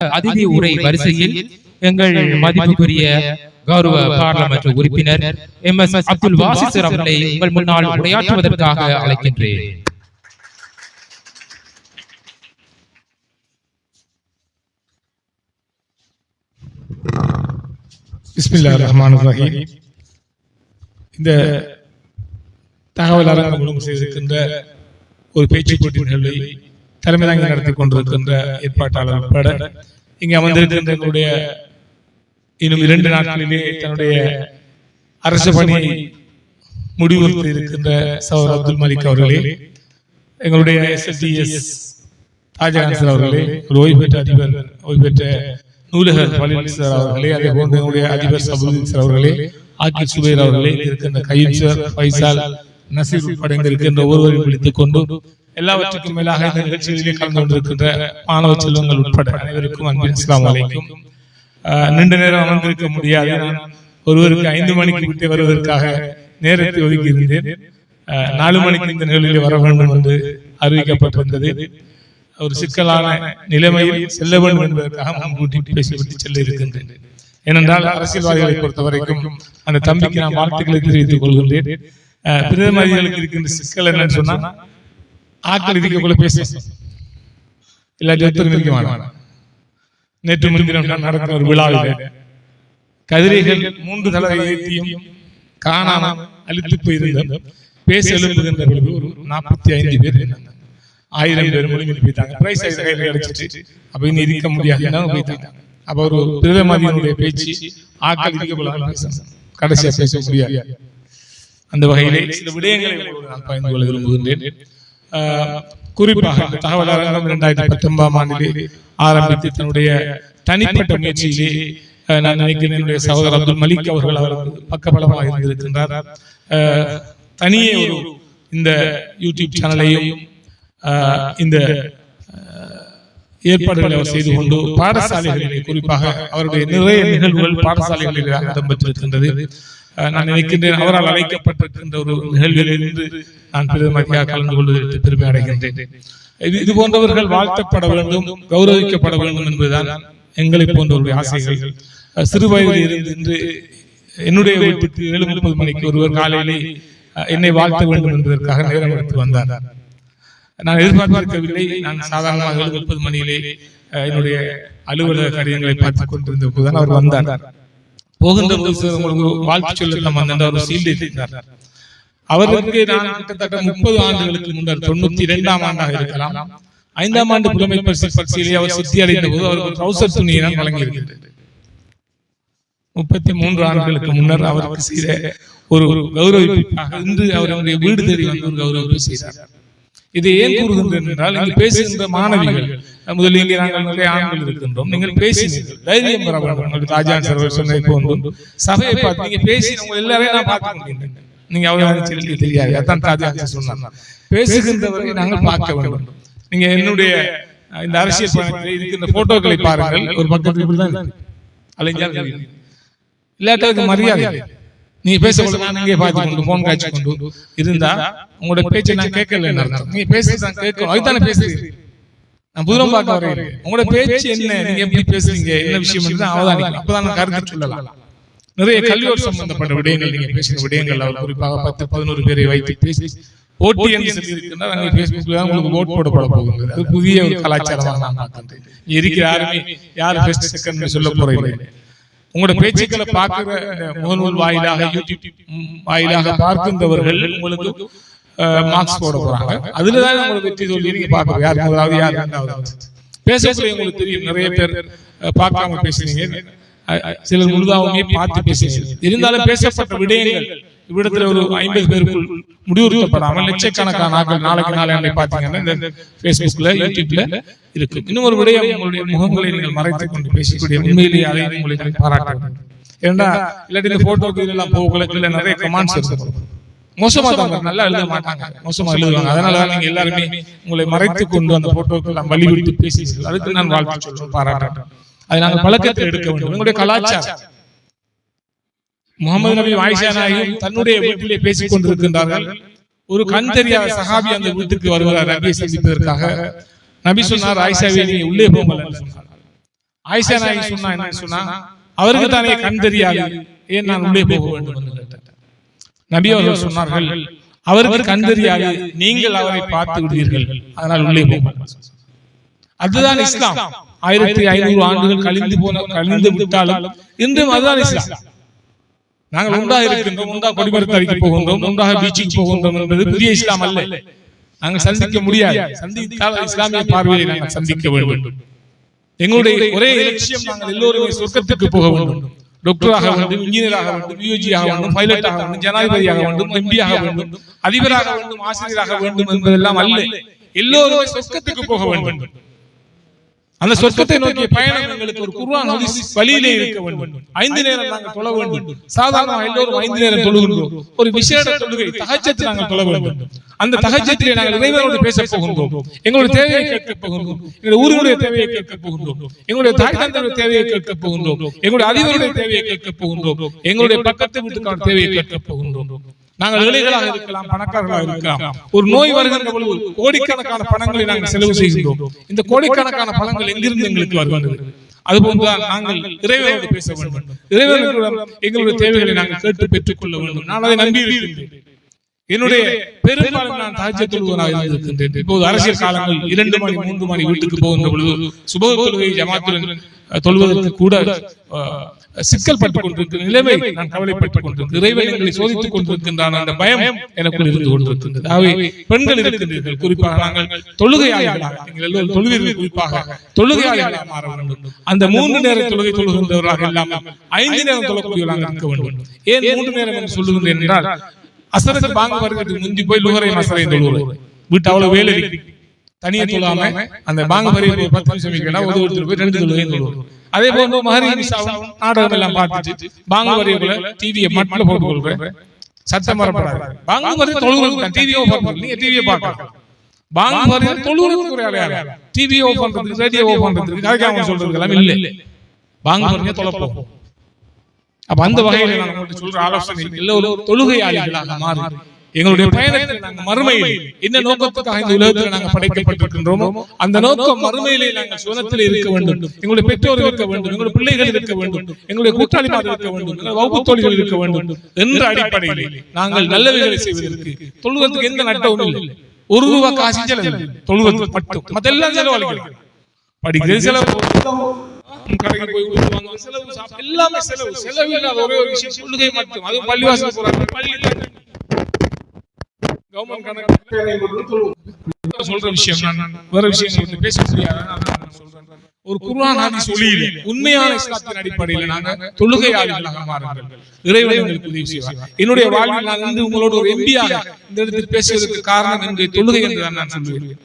அதிதி உரை வரிசையில் எங்கள் மதிப்புக்குரிய கௌரவ பாராளுமன்ற உறுப்பினர் எம் எஸ் அப்துல் வாசிசர் அவர்களை உங்கள் முன்னால் உரையாற்றுவதற்காக அழைக்கின்றேன். பிஸ்மில்லா ரஹ்மான் ரஹீம். இந்த தகவல் அரங்கம் ஒழுங்கு செய்திருக்கின்ற ஒரு பேச்சு போட்டி நிகழ்வை தலைமை தாங்கி நடத்தி கொண்டிருக்கின்ற ஏற்பாட்டாளர் உட்பட இங்கே அமர்ந்திருக்கின்ற எங்களுடைய இன்னும் இரண்டு நாட்களிலே தன்னுடைய அரசு பணி முடிவுறுத்தி இருக்கின்ற சௌர் அப்துல் மலிக் அவர்களே எங்களுடைய எஸ்எஸ்டிஎஸ் தாஜகான் அவர்களே ஒரு ஓய்வு பெற்ற அதிபர் ஓய்வு பெற்ற நூலகர் பழனிசார் அவர்களே அதே போன்று எங்களுடைய அதிபர் சபுதீன் அவர்களே ஆக்கி சுபேர் அவர்களே இருக்கின்ற கையூப் பைசால் நசீர் இருக்கின்ற ஒருவரையும் பிடித்துக் கொண்டு எல்லாவற்றுக்கும் மேலாக இந்த நிகழ்ச்சிகளிலே கலந்து கொண்டிருக்கின்ற மாணவ செல்வங்கள் உட்பட அனைவருக்கும் அன்பின் அஸ்லாம் வலைக்கும் நீண்ட நேரம் அமர்ந்திருக்க முடியாது. ஒருவருக்கு ஐந்து மணிக்கு விட்டு வருவதற்காக நேரத்தை ஒதுக்கி இருந்தேன் நாலு மணிக்கு இந்த நிகழ்வில் வர வேண்டும் என்று அறிவிக்கப்பட்டிருந்தது. ஒரு சிக்கலான நிலைமையில் செல்ல வேண்டும் என்பதற்காக முன்கூட்டி பேசிவிட்டு செல்ல இருக்கின்றேன் ஏனென்றால் அரசியல்வாதிகளை பொறுத்த வரைக்கும் அந்த தம்பிக்கு நான் வாழ்த்துக்களை தெரிவித்துக் கொள்கின்றேன். பிரதமர்களுக்கு இருக்கின்ற சிக்கல் என்னன்னு சொன்னா ஆக்கள் இருக்கக்குள்ள பேச இல்லாட்டி ஒருத்தர் இருக்க மாட்டான் நேற்று முன்தினம் நான் நடக்கிற ஒரு விழாவில் கதிரைகள் மூன்று தடவை ஏற்றியும் காணாம அழித்து போயிருந்த பேச எழுப்புகின்ற பொழுது ஒரு நாற்பத்தி ஐந்து பேர் ஆயிரம் பேர் மொழி போயிட்டாங்க. பிரைஸ் கையில் கிடைச்சிட்டு அப்ப இனி இருக்க முடியாது போயிட்டாங்க. அப்ப ஒரு பிரதமதியினுடைய பேச்சு ஆக்கள் இருக்கக்கூடாது கடைசியா பேச முடியாது. அந்த வகையிலே சில விடயங்களை நான் பகிர்ந்து கொள்ள விரும்புகின்றேன் குறிப்பாக தகவல் அரங்கம் இரண்டாயிரத்தி பத்தொன்பதாம் ஆண்டிலே ஆரம்பித்து தன்னுடைய தனிப்பட்ட முயற்சியிலே நான் நினைக்கிறேன் என்னுடைய சகோதரர் அப்துல் மலிக் அவர்கள் அவர் பக்கபலமாக இருந்திருக்கின்றார். தனியே ஒரு இந்த யூடியூப் சேனலையும் இந்த ஏற்பாடுகளை அவர் செய்து கொண்டு பாடசாலைகளிலே குறிப்பாக அவருடைய நிறைய நிகழ்வுகள் பாடசாலைகளிலே இடம்பெற்றிருக்கின்றது நான் நினைக்கின்றேன் அவரால் அழைக்கப்பட்டிருக்கின்ற ஒரு நிகழ்விலிருந்து நான் பெருமதியாக கலந்து கொள்வதற்கு பெருமை அடைகின்றேன். இது இது போன்றவர்கள் வாழ்த்தப்பட வேண்டும் கௌரவிக்கப்பட வேண்டும் என்பதுதான் எங்களை போன்றவருடைய ஆசைகள். சிறு வயதில் இருந்து இன்று என்னுடைய வீட்டுக்கு ஏழு முப்பது மணிக்கு ஒருவர் காலையிலே என்னை வாழ்த்த வேண்டும் என்பதற்காக நேரம் எடுத்து வந்தார். நான் எதிர்பார்த்திருக்கவில்லை. நான் சாதாரணமாக ஏழு முப்பது மணியிலே என்னுடைய அலுவலக கடிதங்களை பார்த்துக் கொண்டிருந்த போதுதான் அவர் வந்தார். போகின்ற போது சார் உங்களுக்கு வாழ்த்து ஒரு சீல்டு இருக்கிறார் அவருக்கு நான் கிட்டத்தட்ட முப்பது ஆண்டுகளுக்கு முன்னர் தொண்ணூத்தி இரண்டாம் ஆண்டாக இருக்கலாம். ஐந்தாம் ஆண்டு புலமை பரிசு அவர் சித்தி அடைந்த போது அவருக்கு ட்ரௌசர் துணியை நான் வழங்கியிருக்கின்றேன் முப்பத்தி மூன்று ஆண்டுகளுக்கு முன்னர் அவருக்கு செய்த ஒரு கௌரவிப்பாக இன்று அவருடைய வீடு தேடி வந்து ஒரு கௌரவிப்பு செய்தார். இதை ஏன் கூறுகின்றேன் என்றால் இங்கு பேசுகின்ற மாணவிகள் முதலில் நாங்கள் நிறைய ஆண்கள் இருக்கின்றோம் நீங்கள் பேசினீர்கள் தைரியம் பெற வேண்டும் ராஜான் சர்வர் சொன்னதை போன்று சபையை பார்த்து நீங்க பேசி உங்க எல்லாரையும் நான் பார்க்க முடியும் நீங்க அவ்வளவு சொல்லி தெரியாது. அதான் ராஜான் சொன்னார். பேசுகின்றவரை நாங்கள் பார்க்க வேண்டும். நீங்க என்னுடைய இந்த அரசியல் பயணத்தில் இருக்கின்ற போட்டோக்களை பாருங்கள். ஒரு பக்கத்தில் இப்படிதான் இருக்கு. அலைஞ்சால் தெரியும். இல்லாட்டா அதுக்கு மரியாதை. நீ பேசக்கூட நான் இங்கே பார்த்து கொண்டு போன் காய்ச்சி கொண்டு இருந்தா உங்களோட பேச்சை நான் கேட்கல நீங்க பேசுறது நான் கேட்கணும். அதுதானே பேசுறீங்க நான் புதுரம் பார்க்க வரேன். உங்களோட பேச்சு என்ன? நீங்க எப்படி பேசுறீங்க? என்ன விஷயம் என்று அவதானிக்கலாம் அப்பதான் நான் கருத்து சொல்லலாம். நிறைய கல்வியோடு சம்பந்தப்பட்ட விடயங்கள் நீங்க பேசின விடயங்கள் அவர் குறிப்பாக பத்து பதினோரு பேரை வைத்து பேசி போட்டி என்று சொல்லி இருக்கின்றால் அங்கே பேஸ்புக்ல தான் உங்களுக்கு ஓட் போடப்பட போகுது அது புதிய ஒரு கலாச்சாரமாக நான் பார்க்கின்றேன் இருக்கிற யாருமே யார் பெஸ்ட் செகண்ட் சொல்ல போறீங்க? உங்களோட பேச்சுக்களை பார்க்கிற முகநூல் வாயிலாக யூடியூப் வாயிலாக பார்க்கின்றவர்கள் உங்களுக்கு மார்க்ஸ் போட போறாங்க. அதுலதான் உங்களுக்கு வெற்றி சொல்லி நீங்க பார்க்கணும். யார் முதலாவது யார் இரண்டாவது? பேசக்கூடிய உங்களுக்கு தெரியும். நிறைய பேர் பார்க்காம பேசுறீங்க சிலர் முழுதாவுமே பார்த்து பேசுறீங்க இருந்தாலும் பேசப்பட்ட விடயங்கள் இவ்விடத்துல ஒரு ஐம்பது பேருக்குள் முடிவுறுத்தப்படாமல் லட்சக்கணக்கான ஆட்கள் நாளைக்கு நாளை பாத்தீங்கன்னா இந்த பேஸ்புக்ல யூடியூப்ல இருக்கு. இன்னும் ஒரு விடயம் உங்களுடைய முகங்களை நீங்கள் மறைத்துக் கொண்டு பேசக்கூடிய உண்மையிலேயே அதை உங்களை நான் பாராட்ட வேண்டும் ஏன்னா இல்லாட்டி இந்த போட்டோக்கு இதெல்லாம் போகல நிறைய கமெண்ட்ஸ் இருக்கு. மோசமா தான் நல்லா எழுத மாட்டாங்க. மோசமா எழுதுவாங்க. அதனாலதான் நீங்க எல்லாருமே உங்களை மறைத்துக் கொண்டு அந்த போட்டோக்கு எல்லாம் வழிவிட்டு பேசுகிறீர்கள் அதுக்கு நான் வாழ்த்து சொல்றேன். பாராட்டுறேன். அதை நாங்கள் பழக்கத்தை எடுக்க வேண்டும் உங்களுடைய கலாச்சாரம். முகமது நபி ஆயிஷா நாயும் தன்னுடைய வீட்டிலே பேசிக் கொண்டிருக்கின்றார்கள். ஒரு கண் தெரியாத சஹாபி அந்த வீட்டுக்கு வருகிறார் நபியை சந்திப்பதற்காக. நபி சொன்னார் ஆயிஷாவே நீ உள்ளே என்று சொன்னார். ஆயிஷா நாயகி சொன்னா என்ன சொன்னா அவருக்கு தானே கண் தெரியாது ஏன் நான் உள்ளே போக வேண்டும்? நபி அவர்கள் சொன்னார்கள் அவருக்கு கண் தெரியாது நீங்கள் அவரை பார்த்து விடுவீர்கள் அதனால் உள்ளே அதுதான் இஸ்லாம். ஆயிரத்தி ஐநூறு ஆண்டுகள் கழிந்து போன கழிந்து விட்டாலும் இன்றும் அதுதான் இஸ்லாம். நாங்கள் உண்டாக இருக்கின்றோம் உண்டாக கொடிமரத்து அறிக்கை போகின்றோம் உண்டாக பீச்சுக்கு போகின்றோம் என்பது புதிய இஸ்லாம் அல்ல. நாங்கள் சந்திக்க முடியாது. சந்தித்தால் இஸ்லாமிய பார்வையை நாங்கள் சந்திக்க வேண்டும். எங்களுடைய ஒரே லட்சியம் நாங்கள் எல்லோருமே சொர்க்கத்துக்கு போக வேண்டும். டாக்டராக வேண்டும் இன்ஜினியராக வேண்டும் பியூஜி ஆக வேண்டும் பைலட் ஆக வேண்டும் ஜனாதிபதியாக வேண்டும் எம்பி ஆக வேண்டும் அதிபராக வேண்டும் ஆசிரியராக வேண்டும் என்பதெல்லாம் அல்ல. எல்லோருமே சொர்க்கத்துக்கு போக வேண்டும். அந்த சொர்க்கத்தை நோக்கிய பயணம் எங்களுக்கு ஒரு குர்ஆன் ஹதீஸ் வழியிலே இருக்க வேண்டும். ஐந்து நேரம் நாங்கள் தொழ வேண்டும். சாதாரண எல்லோரும் ஐந்து நேரம் தொழுகின்றோம். ஒரு விசேட தொழுகை தஹஜ்ஜத் நாங்கள் தொழ வேண்டும். அந்த தஹஜ்ஜத்திலே நாங்கள் இறைவனோடு பேச போகின்றோம். எங்களுடைய தேவையை கேட்க போகின்றோம். எங்களுடைய ஊருடைய தேவையை கேட்க போகின்றோம். எங்களுடைய தாய் தந்தையுடைய தேவையை கேட்க போகின்றோம். எங்களுடைய அதிபருடைய தேவையை கேட்க போகின்றோம். எங்களுடைய பக்கத்து வீட்டுக்கான தேவையை கேட்க போகின்றோம். நாங்கள் ஏழைகளாக இருக்கலாம் பணக்காரர்களாக இருக்கலாம். ஒரு நோய் வருகின்ற பொழுது கோடிக்கணக்கான பணங்களை நாங்கள் செலவு செய்கின்றோம். இந்த கோடிக்கணக்கான பணங்கள் எங்கிருந்து எங்களுக்கு வருகின்றது? அதுபோன்றுதான் நாங்கள் இறைவனோடு பேச வேண்டும். இறைவனிடம் எங்களுடைய தேவைகளை நாங்கள் கேட்டு பெற்றுக் கொள்ள வேண்டும். நான் அதை நம்பி இருக்கின்றேன் என்னுடைய பெரும்பாலும் நான் தாஜ்ய தொழுவனாக இருக்கின்றேன் இப்போது அரசியல் காலங்கள் இரண்டு மணி மூன்று மணி வீட்டுக்கு போகின்ற பொழுது சுப தொழுகை ஜமாத்துடன் தொழுவதற்கு கூட சிக்கல் பட்டுக் கொண்டிருக்கிற நிலைமை நான் கவலைப்பட்டுக் கொண்டிருக்கிறேன் இறைவன் எங்களை சோதித்துக் கொண்டிருக்கின்றான் அந்த பயம் எனக்குள் இருந்து கொண்டிருக்கின்றது. ஆகவே பெண்கள் இருக்கின்றீர்கள் குறிப்பாக நாங்கள் தொழுகையாளிகளாக நீங்கள் எல்லோரும் தொழுவீர்கள் குறிப்பாக தொழுகையாளிகளாக மாற வேண்டும். அந்த மூன்று நேர தொழுகை தொழுகின்றவர்களாக இல்லாமல் ஐந்து நேரம் தொழக்கூடியவர்களாக இருக்க வேண்டும். ஏன் மூன்று நேரம் என்று சொல்லுகின்றேன் என்றால் அசருக்கு பாங்க வருகிறதுக்கு முந்தி போய் லுகரை மசரை தொழுவது வீட்டு அவ்வளவு வேலை. தனியா தொழாம அந்த பாங்க வரைய பத்து நிமிஷம் வைக்கலாம் ஒரு ஒருத்தர் போய் ரெண்டு தொழுகை தொழுவது அதே போன்று மகரி நாடகம் எல்லாம் பார்த்துட்டு பாங்க வரையக்குள்ள டிவியை மட்டும் போட்டு கொள்றேன் சத்தம் வரப்படாது. பாங்க வரைய தொழுகிறது டிவியோ பார்க்கணும் நீங்க டிவியை பார்க்கலாம். பாங்க வரைய தொழுகிறது ஒரு வேலையா டிவியை பண்றதுக்கு ரேடியோ பண்றதுக்கு கதைக்காம சொல்றது எல்லாம் இல்ல. பாங்க வரைய தொலைப்போம் அப்ப அந்த வகையில நான் உங்களுக்கு சொல்ற ஆலோசனை எல்லோரும் தொழுகையாளிகளாக மாறி. எங்களுடைய பயணத்தில் நாங்கள் மறுமையில் என்ன நோக்கத்துக்காக இந்த உலகத்தில் நாங்கள் படைக்கப்பட்டிருக்கின்றோமோ அந்த நோக்கம் மறுமையிலே நாங்கள் சுவனத்தில் இருக்க வேண்டும். எங்களுடைய பெற்றோர் இருக்க வேண்டும். எங்களுடைய பிள்ளைகள் இருக்க வேண்டும். எங்களுடைய கூட்டாளிமார் இருக்க வேண்டும். எங்களுடைய வகுப்பு தோழிகள் இருக்க வேண்டும். என்ற அடிப்படையிலே நாங்கள் நல்லவைகளை செய்வதற்கு தொழுவதற்கு எந்த நட்டமும் இல்லை. ஒரு ரூபா காசு செலவு தொழுவதற்கு மட்டும். மத்தெல்லாம் செலவழிக்கலாம். படிக்கிறது செலவு. கடைக்கு போய் செலவு எல்லாமே செலவு. செலவு இல்லாத ஒரே ஒரு விஷயம் சொல்லுகை மட்டும் அது பள்ளிவாசல் போறாங்க. பள்ளி கவர்மெண்ட் கணக்கு. சொல்ற விஷயம் வேற பேச முடியாது. சொல்றேன். ஒரு குர்ஆன் ஹதீஸ் ஒளியிலே உண்மையான இஸ்லாத்தின் அடிப்படையில் நாங்க மாறுங்கள். உதவி செய்வார். என்னுடைய வாழ்வில் நான் வந்து உங்களோட ஒரு எம்பியாக இந்த இடத்தில் பேசுவதற்கு காரணம் என்னுடைய தொழுகை என்று நான் சொல்லுவேன்